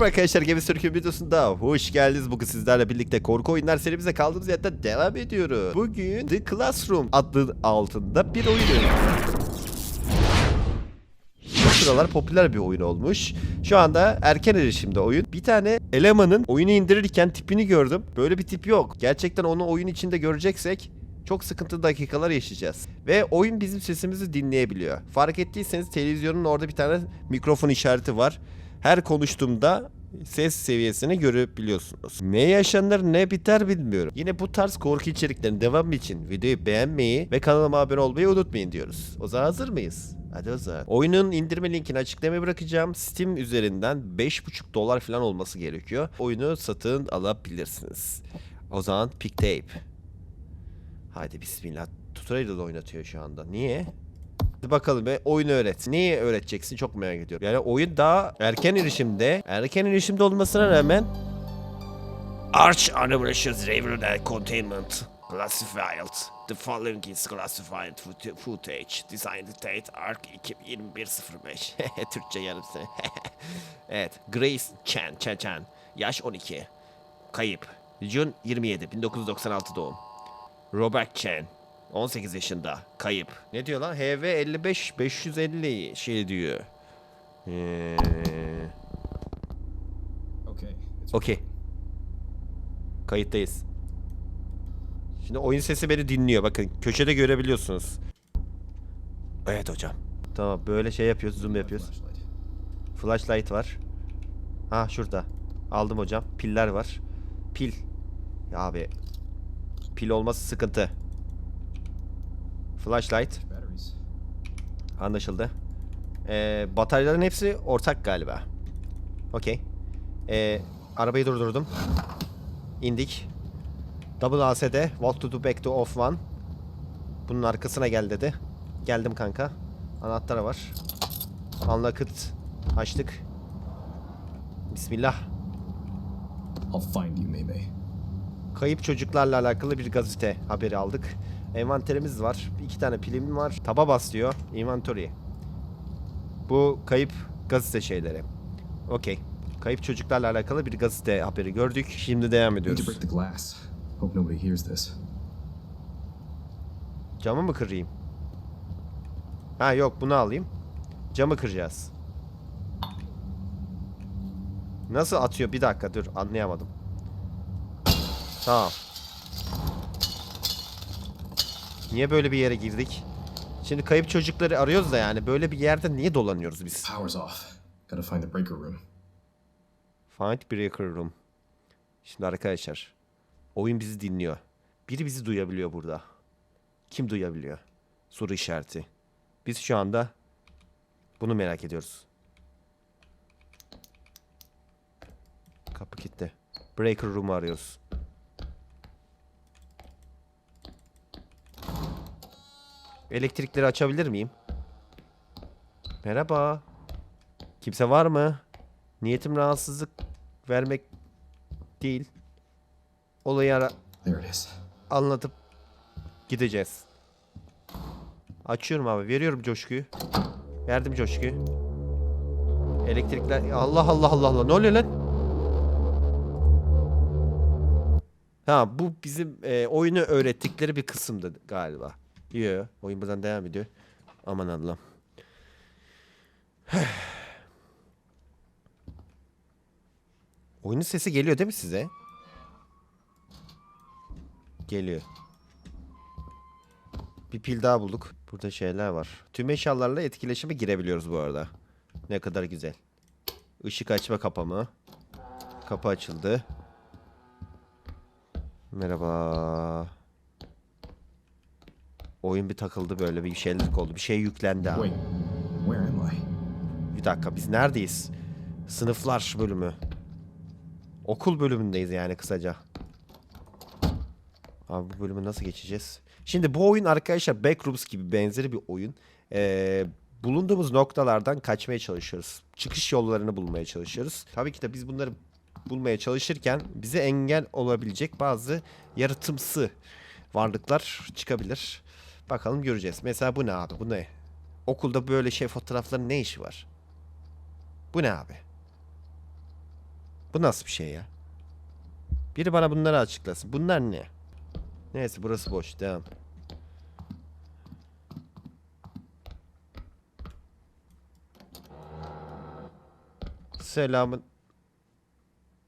Merhaba arkadaşlar Gemi Sürküm videosunda hoş geldiniz. Bugün sizlerle birlikte korku oyunlar serimize kaldığımız yerden devam ediyoruz. Bugün The Classroom adlı altında bir oyun oynuyoruz. Bu sıralar popüler bir oyun olmuş. Şu anda erken erişimde oyun. Bir tane elemanın oyunu indirirken tipini gördüm. Böyle bir tip yok. Gerçekten onu oyun içinde göreceksek çok sıkıntı dakikalar yaşayacağız. Ve oyun bizim sesimizi dinleyebiliyor. Fark ettiyseniz televizyonun orada bir tane mikrofon işareti var. Her konuştuğumda ses seviyesini görebiliyorsunuz. Ne yaşanır ne biter bilmiyorum. Yine bu tarz korku içeriklerinin devamı için videoyu beğenmeyi ve kanalıma abone olmayı unutmayın diyoruz. O zaman hazır mıyız? Hadi o zaman. Oyunun indirme linkini açıklamaya bırakacağım. Steam üzerinden 5,5 dolar falan olması gerekiyor. Oyunu satın alabilirsiniz. O zaman pick tape. Haydi bismillah. Tutorial da oynatıyor şu anda. Niye? Hadi bakalım be oyunu öğret. Neyi öğreteceksin çok merak ediyorum. Yani oyun daha erken erişimde. Erken erişimde olmasına rağmen Arch Unambitious Raven Containment Classified. The following is classified footage-. Designed date Arc 2021-05. Türkçe yarım evet. Grace Chan. Chan Chan. Yaş 12. Kayıp. June 27. 1996 doğum. Robert Chen. 18 yaşında. Kayıp. Ne diyor lan? HV 55 550 şey diyor. Ee, Okay. Okey. Kayıttayız. Şimdi oyun sesi beni dinliyor. Bakın köşede görebiliyorsunuz. Evet hocam. Tamam böyle şey yapıyoruz. Zoom yapıyoruz. Flashlight var. Ha şurada. Aldım hocam. Piller var. Pil. Ya abi. Pil olması sıkıntı. Flashlight. Batteries. Anlaşıldı. Ee, bataryaların hepsi ortak galiba. Okey. Ee, arabayı durdurdum. İndik. Double ASD. Walk to the back to off one. Bunun arkasına gel dedi. Geldim kanka. Anahtarı var. Unlocked. Açtık. Bismillah. I'll find you, Maymay. Kayıp çocuklarla alakalı bir gazete haberi aldık. Envanterimiz var. İki tane pilim var. Taba bas diyor. Inventory. Bu kayıp gazete şeyleri. Okey. Kayıp çocuklarla alakalı bir gazete haberi gördük. Şimdi devam ediyoruz. Camı mı kırayım? Ha yok bunu alayım. Camı kıracağız. Nasıl atıyor? Bir dakika dur anlayamadım. Tamam. Niye böyle bir yere girdik? Şimdi kayıp çocukları arıyoruz da yani böyle bir yerde niye dolanıyoruz biz? Power's off. Gotta find the breaker room. Find Breaker Room. Şimdi arkadaşlar. Oyun bizi dinliyor. Biri bizi duyabiliyor burada. Kim duyabiliyor? Soru işareti. Biz şu anda bunu merak ediyoruz. Kapı kilitli. Breaker Room'u arıyoruz. Elektrikleri açabilir miyim? Merhaba. Kimse var mı? Niyetim rahatsızlık vermek değil. Olayı ara anlatıp gideceğiz. Açıyorum abi. Veriyorum coşkuyu. Verdim coşkuyu. Elektrikler... Allah Allah Allah Allah. Ne oluyor lan? Ha bu bizim e, oyunu öğrettikleri bir kısımdı galiba. Yo, oyun buradan devam ediyor. Aman Allah'ım. Oyunun sesi geliyor değil mi size? Geliyor. Bir pil daha bulduk. Burada şeyler var. Tüm eşyalarla etkileşime girebiliyoruz bu arada. Ne kadar güzel. Işık açma kapama. Kapı açıldı. Merhaba. Oyun bir takıldı böyle bir şeylik oldu. Bir şey yüklendi abi. Wait, where am I? Bir dakika biz neredeyiz? Sınıflar bölümü. Okul bölümündeyiz yani kısaca. Abi bu bölümü nasıl geçeceğiz? Şimdi bu oyun arkadaşlar Backrooms gibi benzeri bir oyun. Ee, bulunduğumuz noktalardan kaçmaya çalışıyoruz. Çıkış yollarını bulmaya çalışıyoruz. Tabii ki de biz bunları bulmaya çalışırken bize engel olabilecek bazı yaratımsı varlıklar çıkabilir. Bakalım göreceğiz. Mesela bu ne abi? Bu ne? Okulda böyle şey fotoğrafların ne işi var? Bu ne abi? Bu nasıl bir şey ya? Biri bana bunları açıklasın. Bunlar ne? Neyse burası boş. Devam. Selamın.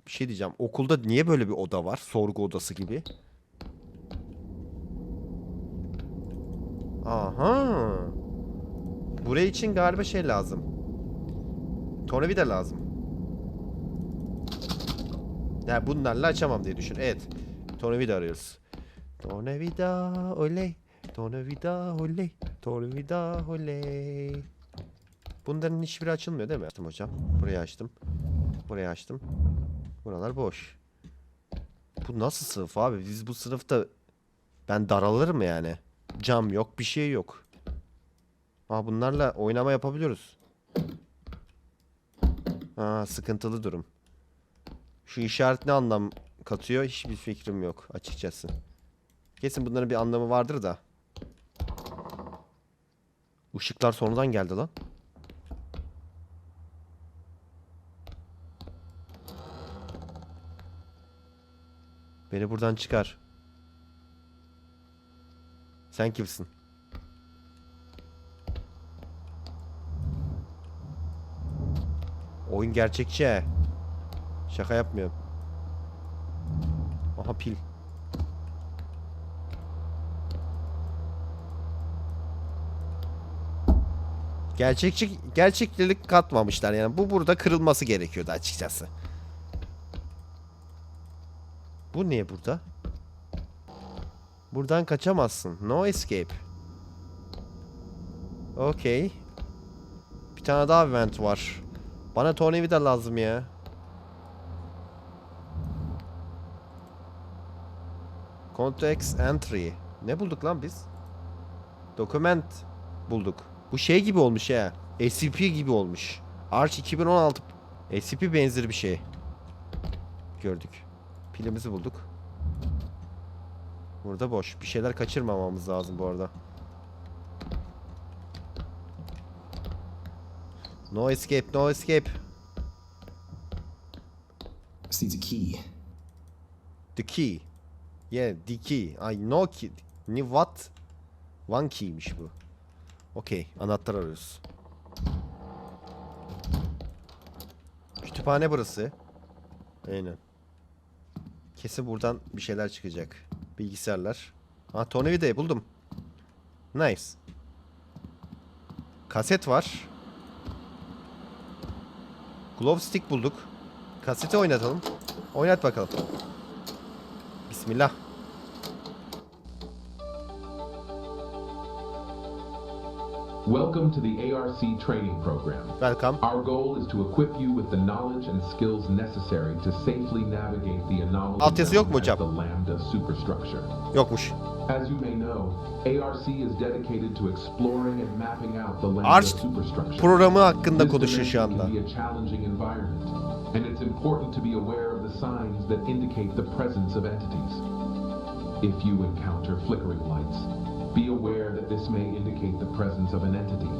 Bir şey diyeceğim. Okulda niye böyle bir oda var? Sorgu odası gibi. Aha. Buraya için galiba şey lazım. Tornavida lazım. Ya bunlarla açamam diye düşün. Evet. Tornavida arıyoruz. Tornavida oley. Tornavida oley. Tornavida oley. Bunların hiçbiri açılmıyor değil mi? Açtım hocam. Burayı açtım. Burayı açtım. Buralar boş. Bu nasıl sınıf abi? Biz bu sınıfta ben daralırım yani. Cam yok, bir şey yok. Aa bunlarla oynama yapabiliyoruz. Aa sıkıntılı durum. Şu işaret ne anlam katıyor hiçbir fikrim yok açıkçası. Kesin bunların bir anlamı vardır da. Işıklar sonradan geldi lan. Beni buradan çıkar. Sen kimsin? Oyun gerçekçi. Şaka yapmıyorum. Aha pil. Gerçekçi gerçeklik katmamışlar yani. Bu burada kırılması gerekiyordu açıkçası. Bu niye burada? Buradan kaçamazsın. No escape. Okey. Bir tane daha vent var. Bana tornavida lazım ya. Context entry. Ne bulduk lan biz? Document bulduk. Bu şey gibi olmuş ya. SCP gibi olmuş. Arch 2016 SCP benzeri bir şey. Gördük. Pilimizi bulduk. Burada boş. Bir şeyler kaçırmamamız lazım bu arada. No escape, no escape. Needs a key. The key. Yeah, the key. I know key. Ne what? One key'miş bu. Okey, anahtar arıyoruz. Kütüphane burası. Aynen. Kesin buradan bir şeyler çıkacak. Bilgisayarlar. Ha, tornavidayı buldum. Nice. Kaset var. Glove stick bulduk. Kaseti oynatalım. Oynat bakalım. Bismillah. Welcome to the ARC training program. Welcome. Our goal is to equip you with the knowledge and skills necessary to safely navigate the anomaly Altyazı yok mu known as hocam? the Lambda superstructure. Yokmuş. As you may know, ARC is dedicated to exploring and mapping out the Lambda Arch superstructure. programı hakkında This konuşuyor şu dimension anda. can be a challenging environment, and it's important to be aware of the signs that indicate the presence of entities. If you encounter flickering lights, be aware that this may indicate the presence of an entity.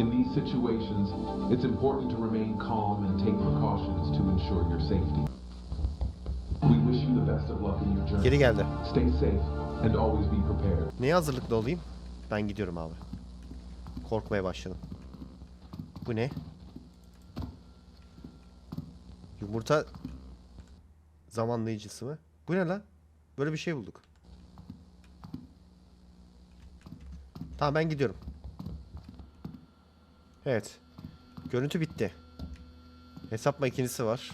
In these situations, it's important to remain calm and take precautions to ensure your safety. We wish you the best of luck in your journey. Geri geldi. Stay safe and always be prepared. Neye hazırlıklı olayım? Ben gidiyorum abi. Korkmaya başladım. Bu ne? Yumurta zamanlayıcısı mı? Bu ne lan? Böyle bir şey bulduk. Tamam ben gidiyorum. Evet. Görüntü bitti. Hesap makinesi var.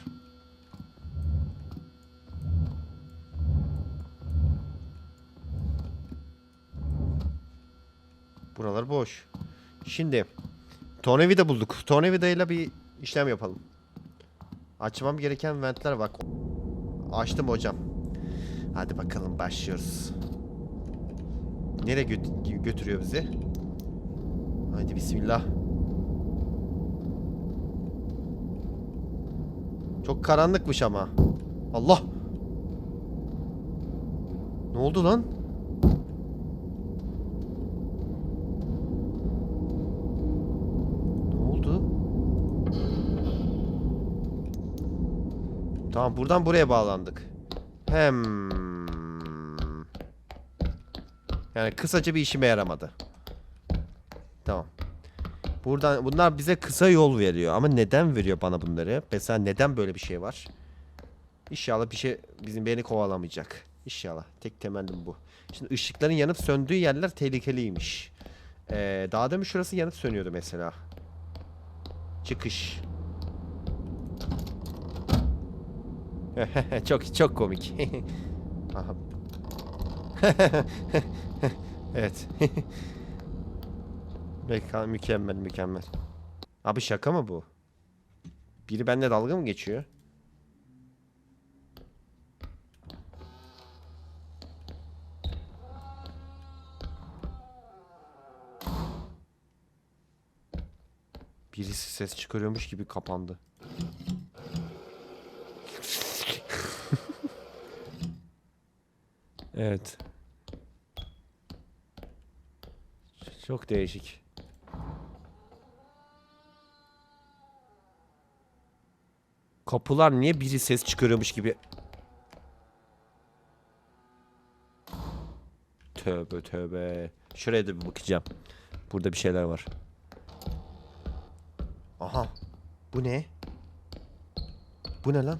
Buralar boş. Şimdi tornavida bulduk. Tornavida ile bir işlem yapalım. Açmam gereken ventler bak. Açtım hocam. Hadi bakalım başlıyoruz. Nereye götürüyor bizi? Haydi bismillah. Çok karanlıkmış ama. Allah. Ne oldu lan? Ne oldu? Tamam buradan buraya bağlandık. Hem. Yani kısaca bir işime yaramadı. Tamam. Buradan bunlar bize kısa yol veriyor ama neden veriyor bana bunları? Mesela neden böyle bir şey var? İnşallah bir şey bizim beni kovalamayacak. İnşallah. Tek temennim bu. Şimdi ışıkların yanıp söndüğü yerler tehlikeliymiş. Ee, daha demin şurası yanıp sönüyordu mesela. Çıkış. çok çok komik. Aha. evet. Meka- mükemmel mükemmel. Abi şaka mı bu? Biri benimle dalga mı geçiyor? Birisi ses çıkarıyormuş gibi kapandı. evet. Çok değişik. Kapılar niye biri ses çıkarıyormuş gibi? Tövbe tövbe. Şuraya da bir bakacağım. Burada bir şeyler var. Aha. Bu ne? Bu ne lan?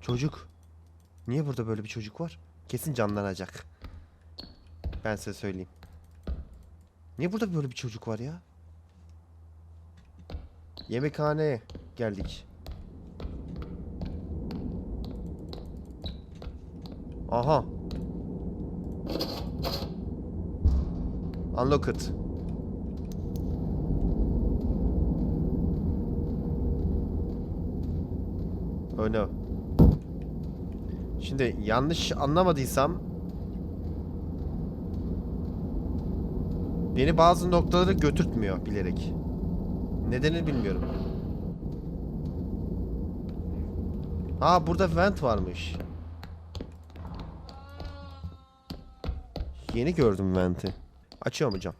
Çocuk. Niye burada böyle bir çocuk var? Kesin canlanacak. Ben size söyleyeyim. Niye burada böyle bir çocuk var ya? Yemekhaneye geldik. Aha. Unlock it. Oh no. Şimdi yanlış anlamadıysam beni bazı noktalara götürtmüyor bilerek. Nedenini bilmiyorum. Aa burada vent varmış. Yeni gördüm venti. Açıyorum hocam.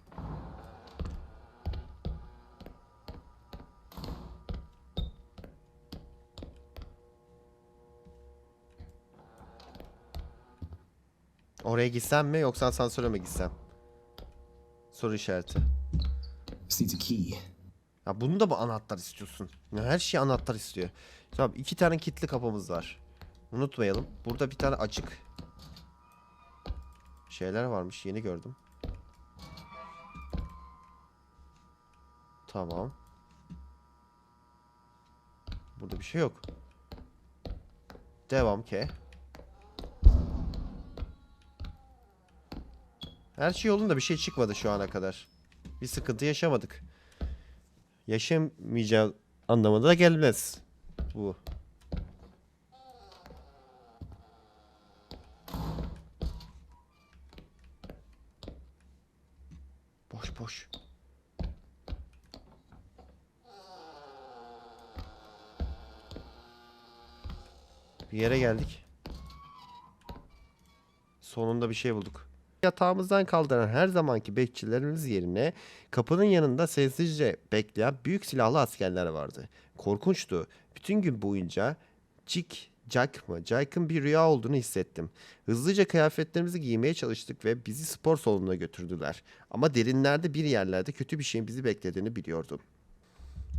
Oraya gitsem mi yoksa asansöre mi gitsem? Soru işareti. Ya bunu da mı anahtar istiyorsun? Ya her şey anahtar istiyor. Tamam iki tane kilitli kapımız var. Unutmayalım. Burada bir tane açık şeyler varmış. Yeni gördüm. Tamam. Burada bir şey yok. Devam ke. Her şey yolunda bir şey çıkmadı şu ana kadar. Bir sıkıntı yaşamadık. Yaşamayacağı anlamına da gelmez. Bu. Boş boş. Bir yere geldik. Sonunda bir şey bulduk. Yatağımızdan kaldıran her zamanki bekçilerimiz yerine kapının yanında sessizce bekleyen büyük silahlı askerler vardı. Korkunçtu. Bütün gün boyunca Cik, Jack mı? Jack'ın bir rüya olduğunu hissettim. Hızlıca kıyafetlerimizi giymeye çalıştık ve bizi spor salonuna götürdüler. Ama derinlerde bir yerlerde kötü bir şeyin bizi beklediğini biliyordum.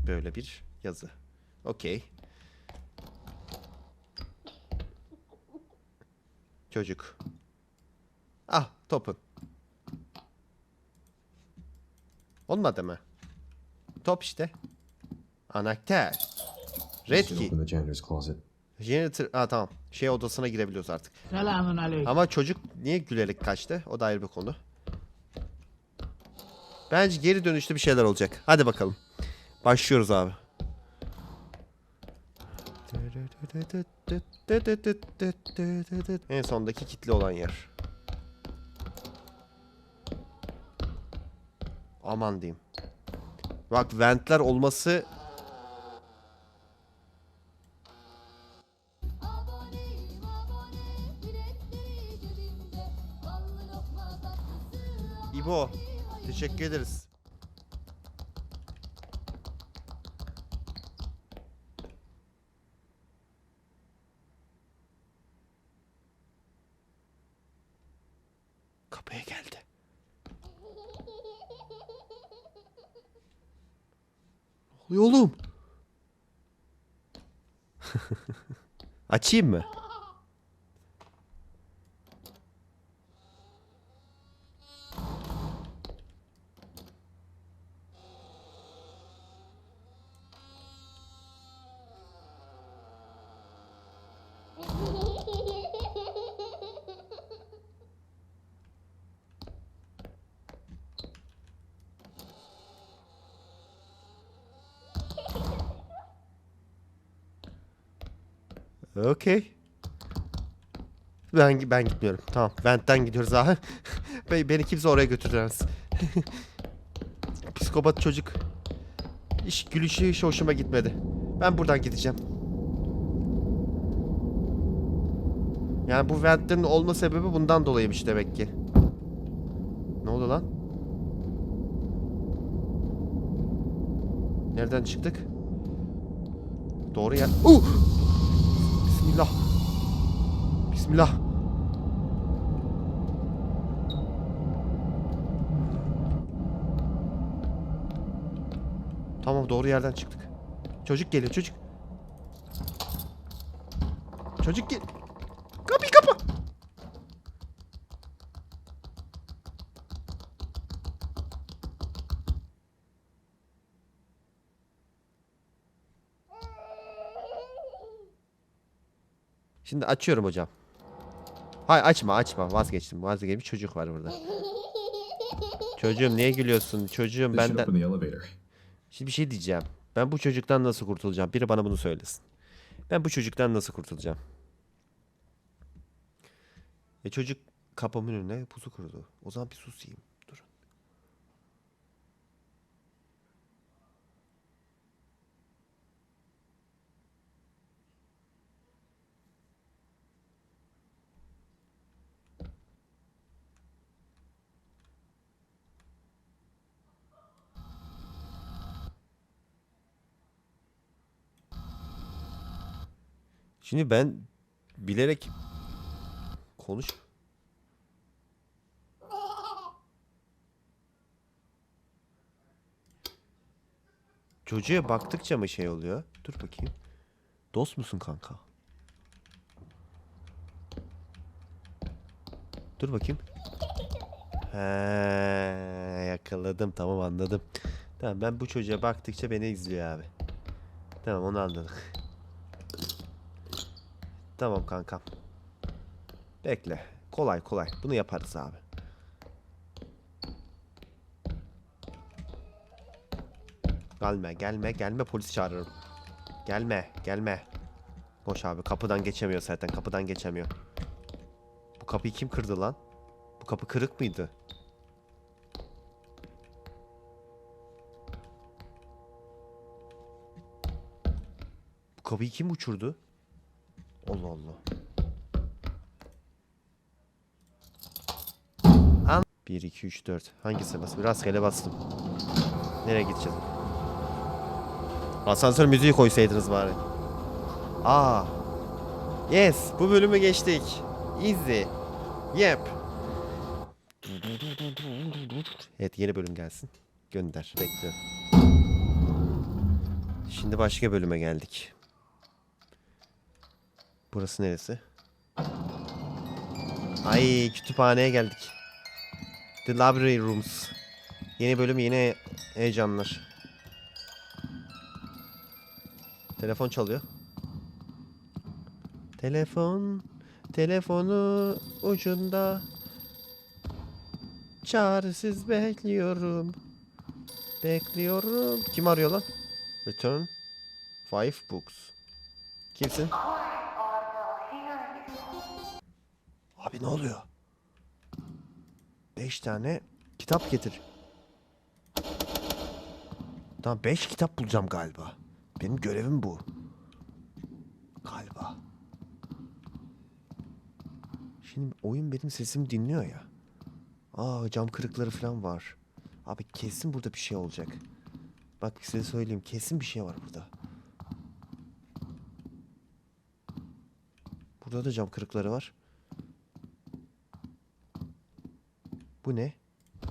Böyle bir yazı. Okey. Çocuk. Ah topun. Olmadı mı? Top işte. Anahtar. Red key. Janitor... Ha tamam. Şey odasına girebiliyoruz artık. Selamun aleyküm. Ama çocuk niye gülerek kaçtı? O da ayrı bir konu. Bence geri dönüşte bir şeyler olacak. Hadi bakalım. Başlıyoruz abi. En sondaki kitli olan yer. Aman diyeyim. Bak ventler olması İbo. Teşekkür ederiz. team Okey. Ben ben gitmiyorum. Tamam. Vent'ten gidiyoruz abi. Be- Beni kimse oraya götüremez. Psikopat çocuk. İş gülüşü hiç hoşuma gitmedi. Ben buradan gideceğim. Yani bu ventlerin olma sebebi bundan dolayıymış demek ki. Ne oldu lan? Nereden çıktık? Doğru yer. Uh! Bismillah. Bismillah. Tamam doğru yerden çıktık. Çocuk geliyor çocuk. Çocuk gel. Kapıyı kapa. Şimdi açıyorum hocam. Hayır açma açma vazgeçtim vazgeçtim çocuk var burada. Çocuğum niye gülüyorsun çocuğum benden. Şimdi bir şey diyeceğim. Ben bu çocuktan nasıl kurtulacağım? Biri bana bunu söylesin. Ben bu çocuktan nasıl kurtulacağım? E çocuk kapımın önüne pusu kurdu. O zaman bir susayım. Şimdi ben bilerek konuş. Çocuğa baktıkça mı şey oluyor? Dur bakayım. Dost musun kanka? Dur bakayım. He, yakaladım tamam anladım. Tamam ben bu çocuğa baktıkça beni izliyor abi. Tamam onu anladık. Tamam kankam. Bekle. Kolay kolay. Bunu yaparız abi. Gelme gelme gelme polis çağırırım. Gelme gelme. Boş abi kapıdan geçemiyor zaten kapıdan geçemiyor. Bu kapıyı kim kırdı lan? Bu kapı kırık mıydı? Bu kapıyı kim uçurdu? Allah Allah. An 1 2 3 4. Hangisi bas? Rastgele bastım. Nereye gideceğiz? Asansör müziği koysaydınız bari. Aa. Yes, bu bölümü geçtik. Easy. Yep. Evet, yeni bölüm gelsin. Gönder. Bekliyorum. Şimdi başka bölüme geldik. Burası neresi? Ay kütüphaneye geldik. The Library Rooms. Yeni bölüm yeni heyecanlar. Telefon çalıyor. Telefon, telefonu ucunda. Çaresiz bekliyorum. Bekliyorum. Kim arıyor lan? Return five books. Kimsin? Abi ne oluyor? Beş tane kitap getir. Tamam beş kitap bulacağım galiba. Benim görevim bu. Galiba. Şimdi oyun benim sesimi dinliyor ya. Aa cam kırıkları falan var. Abi kesin burada bir şey olacak. Bak size söyleyeyim kesin bir şey var burada. Burada da cam kırıkları var. Bu ne?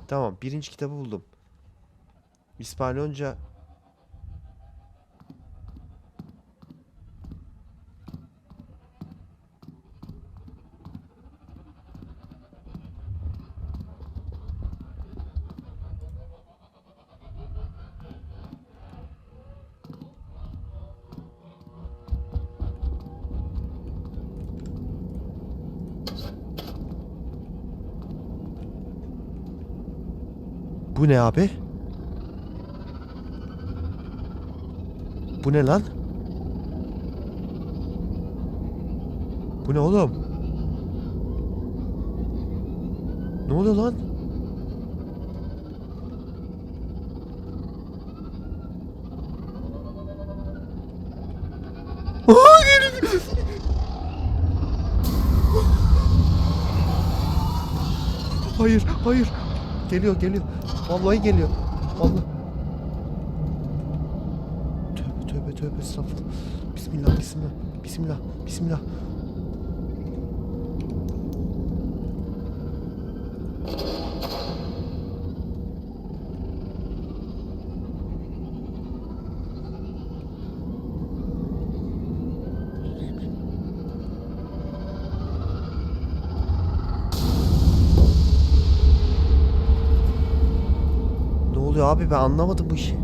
Tamam birinci kitabı buldum. İspanyolca Bu ne abi? Bu ne lan? Bu ne oğlum? Ne oluyor lan? Hayır, hayır. Geliyor, geliyor. Vallahi geliyor. Vallahi. Tövbe tövbe tövbe estağfurullah. Bismillah, bismillah. Bismillah, bismillah. Abi ben anlamadım bu işi.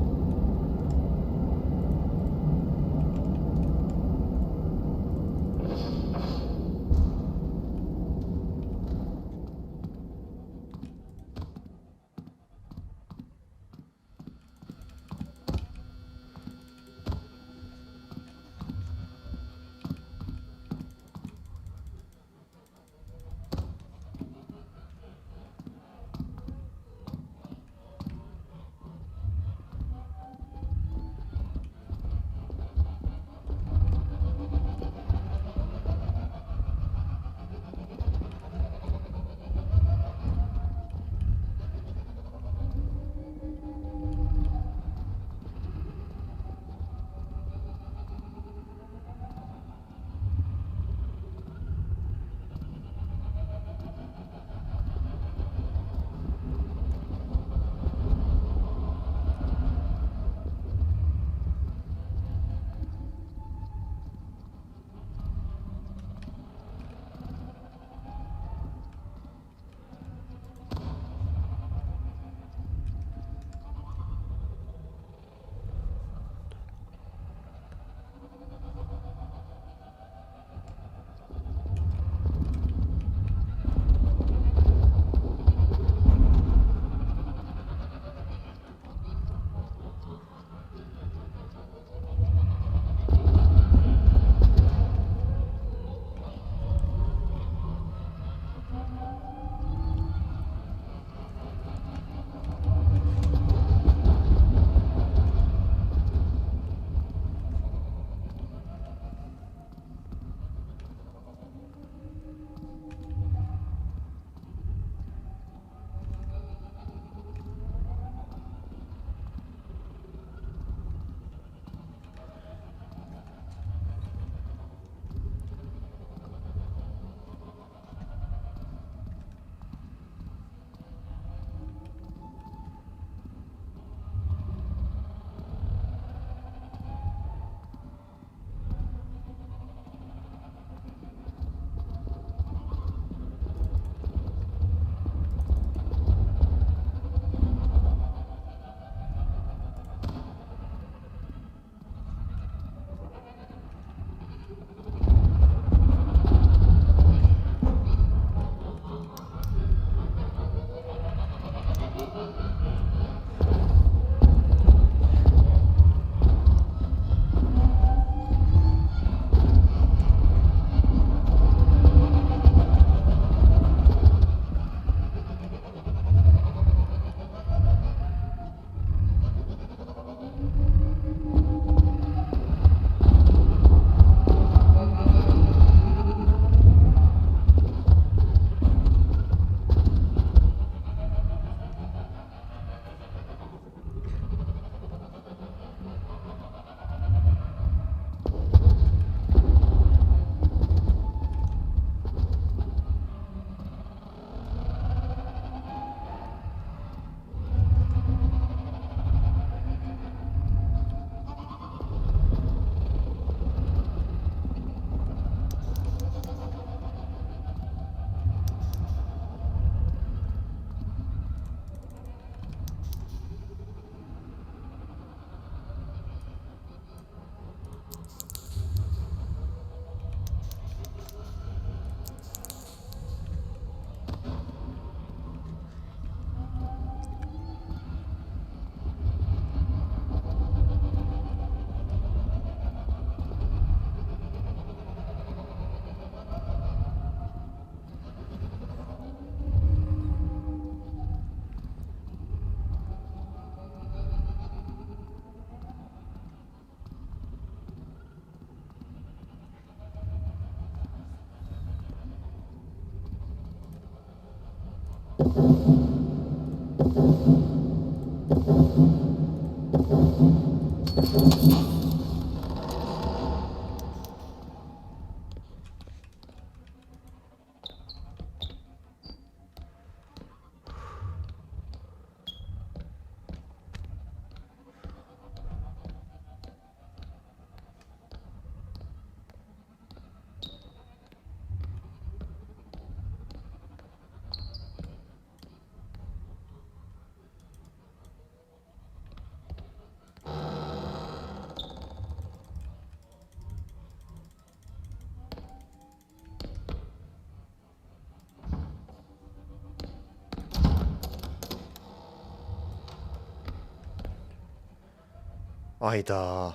Ayda.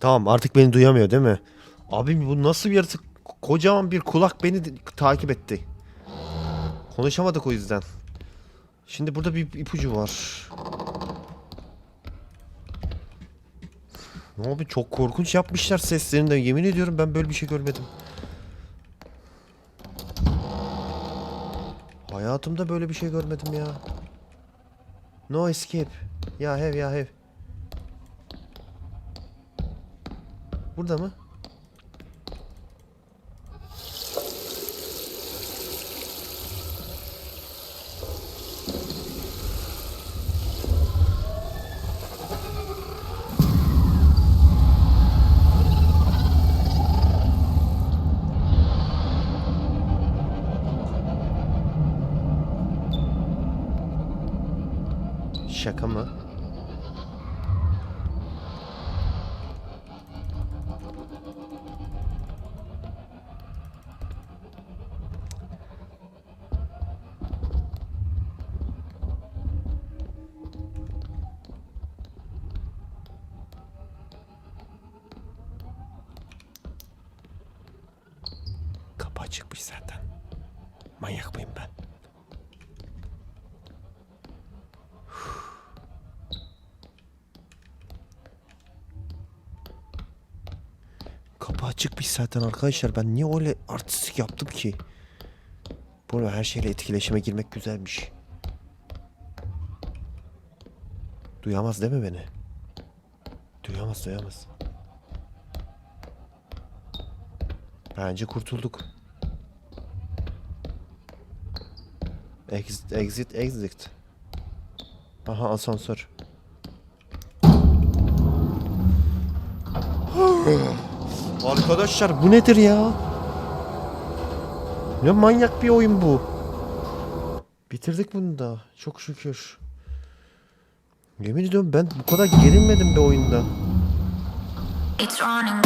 Tamam artık beni duyamıyor değil mi? Abi bu nasıl bir yaratık? Kocaman bir kulak beni takip etti. Konuşamadık o yüzden. Şimdi burada bir ipucu var. Ne abi çok korkunç yapmışlar seslerini de yemin ediyorum ben böyle bir şey görmedim. Hayatımda böyle bir şey görmedim ya. No escape. Ya hev ya hev. Burada mı? Kapı açıkmış zaten arkadaşlar. Ben niye öyle artistik yaptım ki? Bu her şeyle etkileşime girmek güzelmiş. Duyamaz değil mi beni? Duyamaz duyamaz. Bence kurtulduk. Exit, exit, exit. Aha asansör. Arkadaşlar bu nedir ya? Ne manyak bir oyun bu. Bitirdik bunu da. Çok şükür. Yemin ediyorum ben bu kadar gerilmedim bir oyunda. It's running.